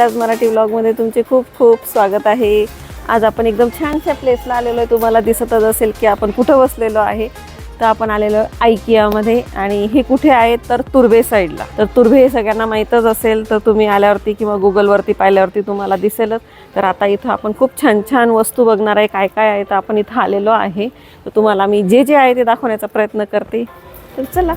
शिलाज मराठी व्लॉगमध्ये तुमचे खूप खूप स्वागत आहे. आज आपण एकदम छानशा प्लेसला आलेलो आहे. तुम्हाला दिसतच असेल की आपण कुठं बसलेलो आहे. तर आपण आलेलो आयकियामध्ये आणि हे कुठे आहे? तर तुर्भे साईडला तर तुर्भे हे सगळ्यांना माहीतच असेल. तर तुम्ही आल्यावरती किंवा गुगलवरती पाहिल्यावरती तुम्हाला दिसेलच. तर आता इथं आपण खूप छान छान वस्तू बघणार आहे. काय काय आहे तर आपण इथं आलेलो आहे. तर तुम्हाला मी जे जे आहे ते दाखवण्याचा प्रयत्न करते. तर चला.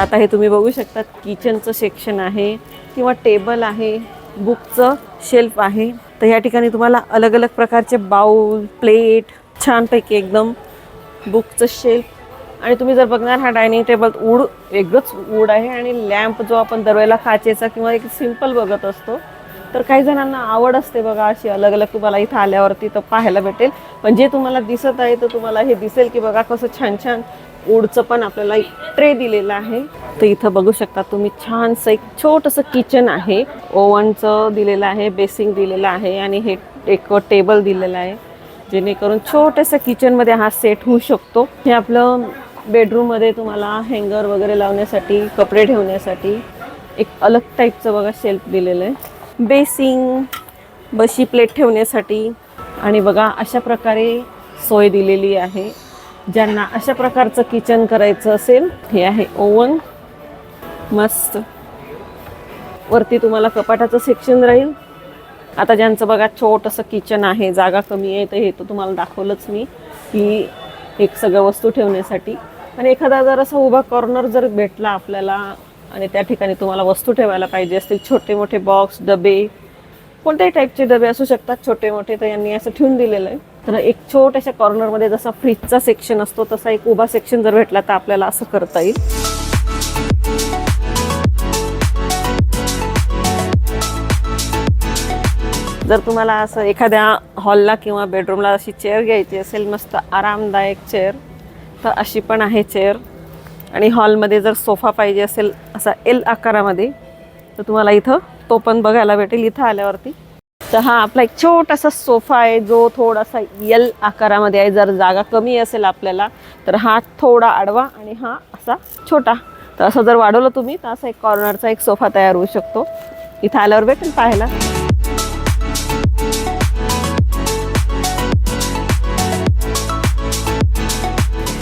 आता हे तुम्ही बघू शकता किचनचं सेक्शन आहे किंवा टेबल आहे बुकचं शेल्फ आहे. तर या ठिकाणी तुम्हाला अलग अलग प्रकारचे बाउल प्लेट छानपैकी एकदम बुकचं शेल्फ. आणि तुम्ही जर बघणार हा डायनिंग टेबल वूड वेगळंच वूड आहे आणि लॅम्प जो आपण दरवेळेला काचेचा किंवा एक सिंपल बघत असतो तर काही जणांना आवड असते बघा अशी अलग अलग तुम्हाला इथं आल्यावरती तर पाहायला भेटेल. पण जे तुम्हाला दिसत आहे तर तुम्हाला हे दिसेल की बघा कसं छान छान वूडचं पण आपल्याला एक ट्रे दिलेलं आहे. तर इथं बघू शकता तुम्ही छानसं एक छोटंसं किचन आहे. ओव्हनचं दिलेलं आहे बेसिंग दिलेलं आहे आणि हे एक टेबल दिलेलं आहे. जेणेकरून छोट्याशा किचनमध्ये हा सेट होऊ शकतो. हे आपलं बेडरूममध्ये तुम्हाला हँगर वगैरे लावण्यासाठी कपडे ठेवण्यासाठी एक अलग टाईपचं बघा शेल्फ दिलेलं आहे. बेसिंग बशी प्लेट ठेवण्यासाठी आणि बघा अशा प्रकारे सोय दिलेली आहे. ज्यांना अशा प्रकारचं किचन करायचं असेल हे आहे ओवन मस्त. वरती तुम्हाला कपाटाचं सेक्शन राहील. आता ज्यांचं बघा छोटंसं किचन आहे जागा कमी आहे तर हे तर तुम्हाला दाखवलंच मी की एक सगळ्या वस्तू ठेवण्यासाठी. आणि एखादा जर असा उभा कॉर्नर जर भेटला आपल्याला आणि त्या ठिकाणी तुम्हाला वस्तू ठेवायला पाहिजे असतील छोटे मोठे बॉक्स डबे कोणत्याही टाईपचे डबे असू शकतात छोटे मोठे तर यांनी असं ठेवून दिलेलं आहे. तर एक छोट्याशा कॉर्नरमध्ये जसा फ्रीजचा सेक्शन असतो तसा एक उभा सेक्शन जर भेटला तर आपल्याला असं करता येईल. जर तुम्हाला असं एखाद्या हॉलला किंवा बेडरूमला अशी चेअर घ्यायची असेल मस्त आरामदायक चेअर तर अशी पण आहे चेअर आणि हॉलमध्ये जर सोफा पाहिजे असेल असा एल आकारामध्ये तर तुम्हाला इथं तो पण बघायला भेटेल. इथं आल्यावरती तर हा आपला एक छोटासा सोफा आहे जो थोडासा यल आकारामध्ये आहे. जर जागा कमी असेल आपल्याला तर हा थोडा आडवा आणि हा असा छोटा. तर असं जर वाढवलं तुम्ही तर असा एक कॉर्नरचा एक सोफा तयार होऊ शकतो. इथं आल्यावर भेटेल पाहायला.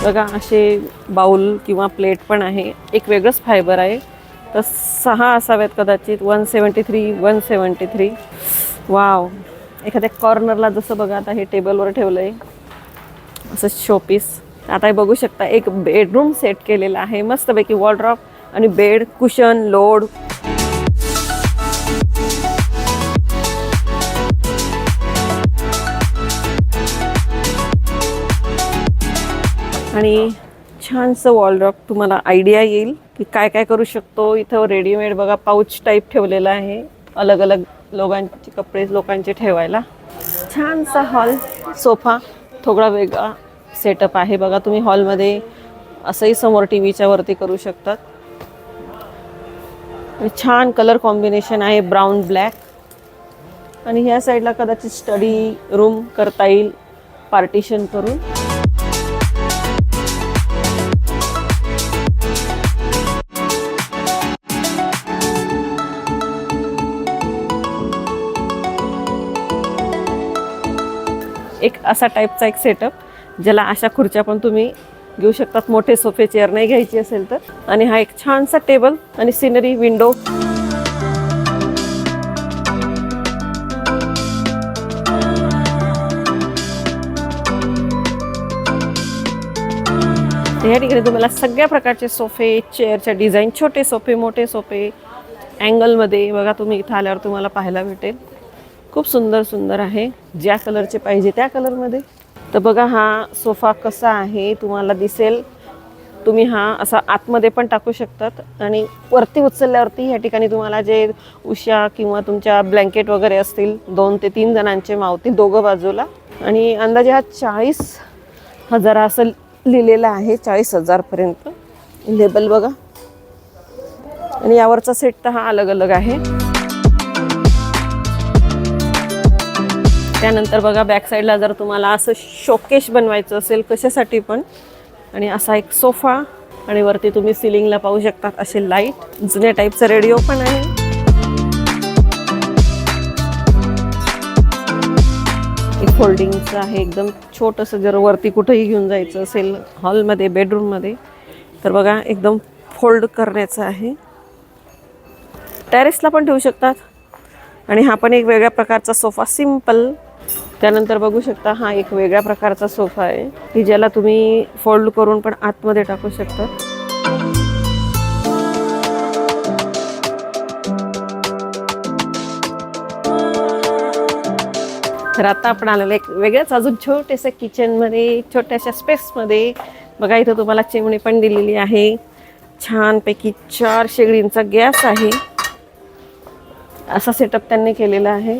बघा असे बाउल किंवा प्लेट पण आहे. एक वेगळंच फायबर आहे. तर सहा असाव्यात कदाचित. One seventy three one seventy three. Wow एखाद्या कॉर्नरला जसं बघा आता हे टेबलवर ठेवलं आहे असं शोपीस आता हे बघू शकता एक बेडरूम सेट केलेला आहे. मस्तपैकी वॉलड्रॉप आणि बेड कुशन लोड आणि छानसं वॉलड्रॉप तुम्हाला आयडिया येईल की काय काय करू शकतो. इथं रेडीमेड बघा पाऊच टाईप ठेवलेला आहे. अलग अलग लोकांचे कपडे लोकांचे ठेवायला. छानसा हॉल. सोफा थोडा वेगळा सेटअप आहे. बघा तुम्ही हॉलमध्ये असंही समोर टी व्हीच्या वरती करू शकतात. छान कलर कॉम्बिनेशन आहे ब्राऊन ब्लॅक आणि ह्या साईडला कदाचित स्टडी रूम करता येईल पार्टिशन करून. एक असा टाईपचा एक सेटअप ज्याला अशा खुर्च्या पण तुम्ही घेऊ शकतात. मोठे सोफे चेअर नाही घ्यायची असेल तर. आणि हा एक छानसा टेबल आणि सिनरी विंडो या ठिकाणी तुम्हाला सगळ्या प्रकारचे सोफे चेअरच्या डिझाईन छोटे सोफे मोठे सोफे अँगलमध्ये बघा तुम्ही इथं आल्यावर तुम्हाला पाहायला भेटेल. खूप सुंदर सुंदर आहे. ज्या कलरचे पाहिजे त्या कलरमध्ये. तर बघा हा सोफा कसा आहे तुम्हाला दिसेल. तुम्ही हा असा आतमध्ये पण टाकू शकतात. आणि वरती उचलल्यावरती ह्या ठिकाणी तुम्हाला जे उशा किंवा तुमच्या ब्लँकेट वगैरे असतील दोन ते तीन जणांचे मावतील दोघं बाजूला. आणि अंदाजे हा चाळीस हजार असं लिहिलेलं आहे चाळीस हजारपर्यंत लेबल बघा. आणि यावरचा सेट तर हा अलग अलग आहे. त्यानंतर बघा बॅक साईडला जर तुम्हाला असं शोकेश बनवायचं असेल कशासाठी पण. आणि असा एक सोफा आणि वरती तुम्ही सिलिंगला पाहू शकतात असे लाइट जुन्या टाईपचा रेडिओ पण आहे. एक फोल्डिंगचं आहे एकदम छोटंसं जर वरती कुठंही घेऊन जायचं असेल हॉलमध्ये बेडरूममध्ये तर बघा एकदम फोल्ड करण्याचं आहे. टेरेसला पण ठेवू शकतात. आणि हा पण एक वेगळ्या प्रकारचा सोफा सिंपल त्यानंतर बघू शकता हा एक वेगळ्या प्रकारचा सोफा आहे की ज्याला तुम्ही फोल्ड करून पण आतमध्ये टाकू शकता. तर आता आपण आलेलं एक वेगळ्याच अजून छोट्याशा किचनमध्ये छोट्याशा स्पेसमध्ये बघा इथं तुम्हाला चिमणी पण दिलेली आहे. छानपैकी चार शेगडींचा गॅस आहे. असा सेटअप त्यांनी केलेला आहे.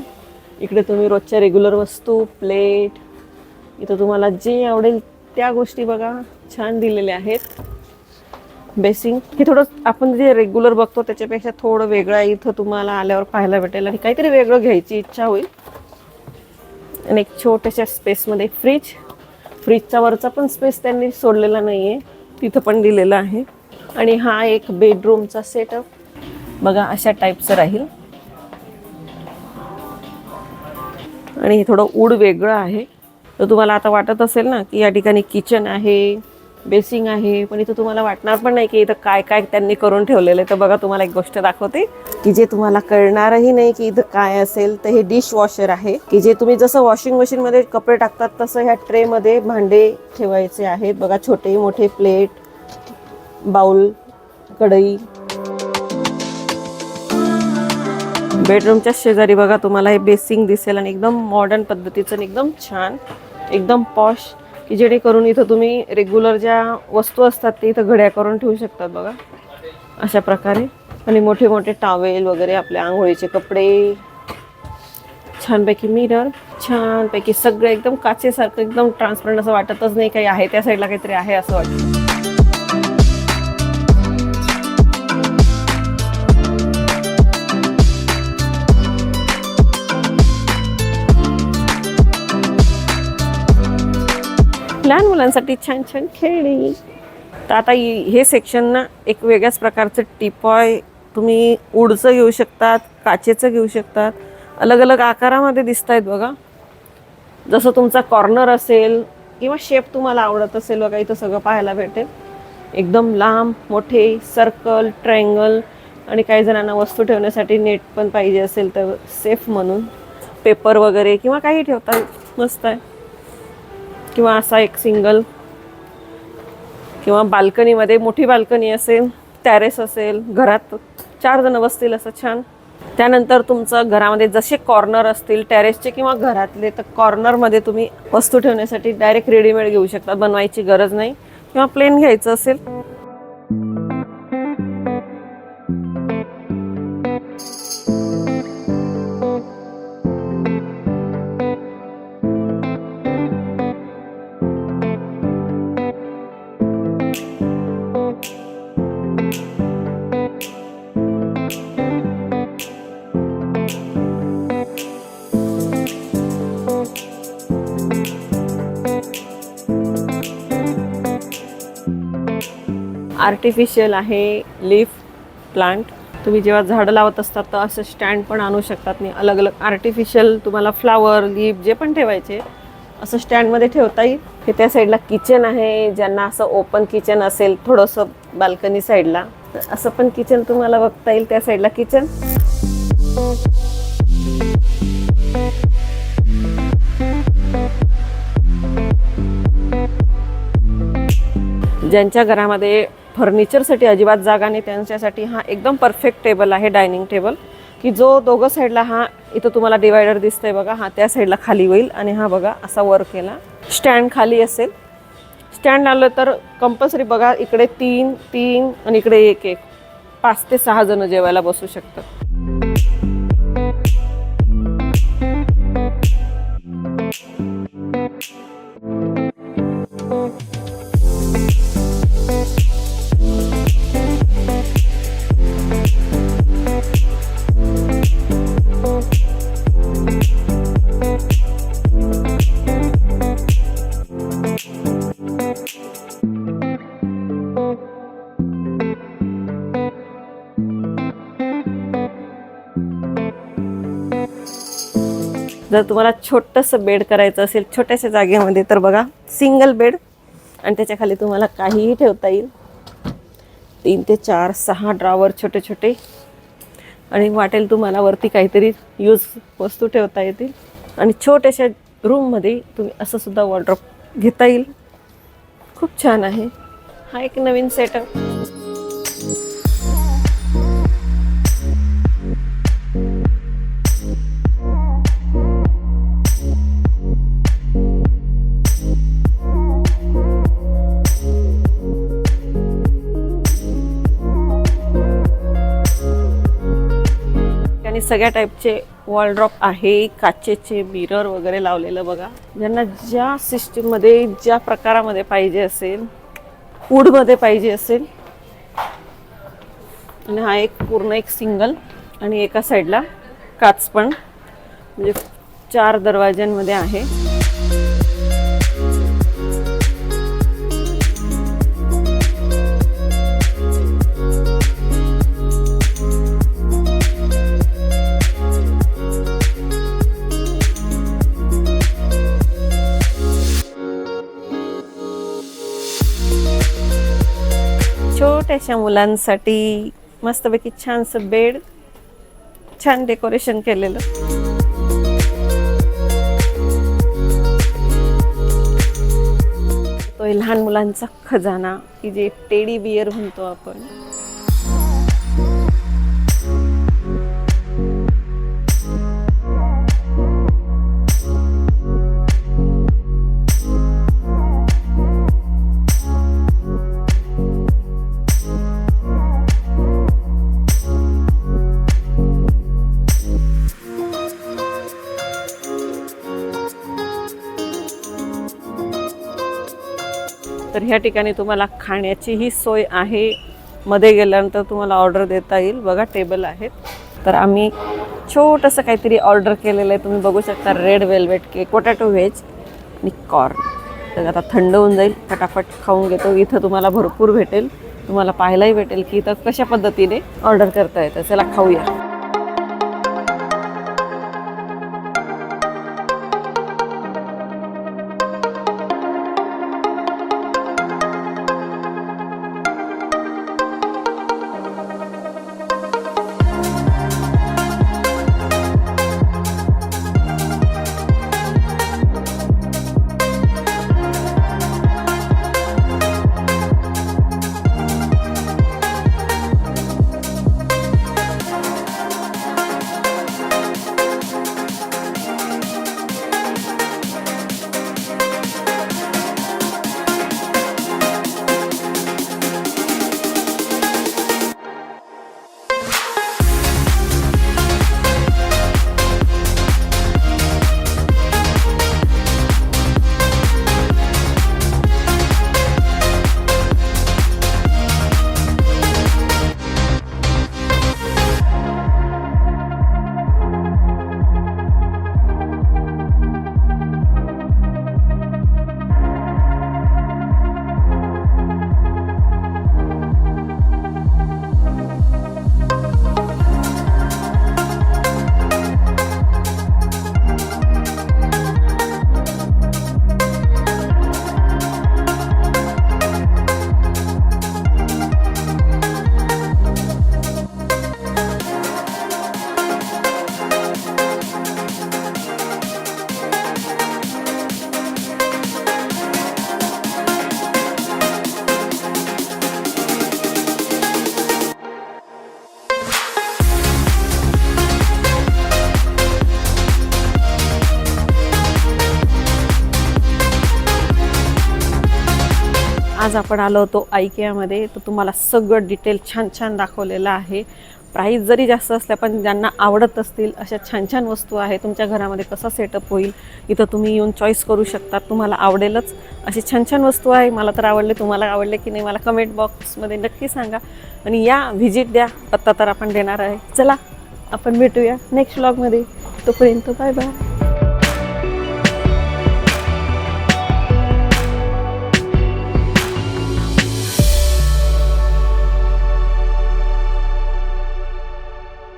इकडे तुम्ही रोजच्या रेग्युलर वस्तू प्लेट इथं तुम्हाला जे आवडेल त्या गोष्टी बघा. छान दिलेल्या आहेत. बेसिंग हे थोडं आपण जे रेग्युलर बघतो त्याच्यापेक्षा थोडं वेगळं आहे. इथं तुम्हाला आल्यावर पाहायला भेटेल आणि काहीतरी वेगळं घ्यायची इच्छा होईल. आणि एक छोट्याशा स्पेसमध्ये फ्रीज फ्रीजचा वरचा पण स्पेस त्यांनी सोडलेला नाही आहे तिथं पण दिलेला आहे. आणि हा एक बेडरूमचा सेटअप बघा अशा टाईपचं राहील. आणि हे थोडं उड वेगळं आहे. तर तुम्हाला आता वाटत असेल ना की या ठिकाणी किचन आहे बेसिंग आहे पण इथं तुम्हाला वाटणार पण नाही की इथं काय काय त्यांनी करून ठेवलेलं आहे. तर बघा तुम्हाला एक गोष्ट दाखवते की जे तुम्हाला कळणारही नाही की इथं काय असेल तर हे डिश वॉशर आहे. की जे तुम्ही जसं वॉशिंग मशीनमध्ये कपडे टाकतात तसं ह्या ट्रेमध्ये भांडे ठेवायचे आहेत. बघा छोटे मोठे प्लेट बाउल कढई बेडरूमच्या शेजारी बघा तुम्हाला हे बेसिंग दिसेल आणि एकदम मॉडर्न पद्धतीचं आणि एकदम छान एकदम पॉश की जेणेकरून इथं तुम्ही रेग्युलर ज्या वस्तू असतात ते इथं घड्या करून ठेवू शकतात बघा. अशा प्रकारे. आणि मोठे मोठे टावेल वगैरे आपल्या आंघोळीचे कपडे. छानपैकी मिरर छानपैकी सगळं एकदम काचेसारखं एकदम ट्रान्सपरंट असं वाटतच नाही काही आहे त्या साईडला काहीतरी आहे असं वाटतं. लहान मुलांसाठी छान छान खेळणी. तर आता हे सेक्शन ना एक वेगळ्याच प्रकारचं टिपॉय तुम्ही उडचं घेऊ शकतात काचेचं घेऊ शकतात. अलग अलग आकारामध्ये दिसत आहेत बघा. जसं तुमचा कॉर्नर असेल किंवा शेप तुम्हाला आवडत असेल बघा इथं सगळं पाहायला भेटेल. एकदम लांब मोठे सर्कल ट्रायंगल आणि काही जणांना वस्तू ठेवण्यासाठी नेट पण पाहिजे असेल तर सेफ म्हणून. पेपर वगैरे किंवा काही ठेवता मस्त आहे. किंवा असा एक सिंगल किंवा बाल्कनीमध्ये मोठी बाल्कनी असेल टॅरेस असेल घरात चार जण बसतील असं छान. त्यानंतर तुमचं घरामध्ये जसे कॉर्नर असतील टॅरेसचे किंवा घरातले तर कॉर्नरमध्ये तुम्ही वस्तू ठेवण्यासाठी डायरेक्ट रेडीमेड घेऊ शकता बनवायची गरज नाही. किंवा प्लेन घ्यायचं असेल आर्टिफिशियल आहे लीफ प्लांट तुम्ही जेव्हा झाडं लावत असतात तर असं स्टँड पण आणू शकतात. नाही अलग अलग आर्टिफिशियल तुम्हाला फ्लावर लीफ जे पण ठेवायचे असं स्टँडमध्ये ठेवता येईल हे त्या साईडला किचन आहे. ज्यांना असं ओपन किचन असेल थोडंसं बाल्कनी साईडला तर असं पण किचन तुम्हाला बघता येईल त्या साईडला किचन ज्यांच्या घरामध्ये फर्निचरसाठी अजिबात जागा नाही. त्यांच्यासाठी हा एकदम परफेक्ट टेबल आहे डायनिंग टेबल की जो दोघं साईडला हा इथं तुम्हाला डिवायडर दिसतंय बघा हा त्या साईडला खाली होईल आणि हा बघा असा वर केला. स्टँड खाली असेल. स्टँड आलं तर कंपल्सरी बघा इकडे तीन तीन आणि इकडे एक एक. पाच ते सहा जण जेवायला बसू शकतात. जर तुम्हाला छोटंसं बेड करायचं असेल छोट्याशा जागेमध्ये तर बघा सिंगल बेड आणि त्याच्याखाली तुम्हाला काहीही ठेवता येईल. तीन ते चार सहा ड्रावर छोटे छोटे आणि वाटेल तुम्हाला वरती काहीतरी यूज वस्तू ठेवता येतील. आणि छोट्याशा रूममध्ये तुम्ही असं सुद्धा वॉर्ड्रॉप घेता येईल. खूप छान आहे. हा एक नवीन सेटअप सगळ्या टाईपचे वॉलड्रॉप आहे काचेचे मिरर वगैरे लावलेलं बघा. ज्यांना ज्या सिस्टीममध्ये ज्या प्रकारामध्ये पाहिजे असेल वूडमध्ये पाहिजे असेल आणि हा एक पूर्ण एक सिंगल आणि एका साईडला काच पण म्हणजे चार दरवाज्यांमध्ये आहे. छोट्याशा मुलांसाठी मस्तपैकी छानसं बेड छान डेकोरेशन केलेलं. तो लहान मुलांचा खजाना की जे टेडी बियर म्हणतो आपण. ह्या ठिकाणी तुम्हाला खाण्याचीही सोय आहे. मध्ये गेल्यानंतर तुम्हाला ऑर्डर देता येईल. बघा टेबल आहेत. तर आम्ही छोटंसं काहीतरी ऑर्डर केलेलं आहे. तुम्ही बघू शकता red velvet cake potato veg आणि कॉर्न. तर आता थंड होऊन जाईल. फटाफट खाऊन घेतो. इथं तुम्हाला भरपूर भेटेल. तुम्हाला पाहायलाही भेटेल की इथं कशा पद्धतीने ऑर्डर करता येतं. चला खाऊया. आज आपण आलो होतो आयकियामध्ये तर तुम्हाला सगळं डिटेल छान छान दाखवलेलं आहे. प्राईस जरी जास्त असल्या पण ज्यांना आवडत असतील अशा छान छान वस्तू आहे तुमच्या घरामध्ये कसा सेटअप होईल इथं तुम्ही येऊन चॉईस करू शकता. तुम्हाला आवडेलच अशी छान छान वस्तू आहे. मला तर आवडले तुम्हाला आवडले की नाही मला कमेंट बॉक्समध्ये नक्की सांगा. आणि या व्हिजिट द्या पत्ता तर आपण देणार आहे. चला आपण भेटूया नेक्स्ट व्लॉगमध्ये तोपर्यंत बाय बाय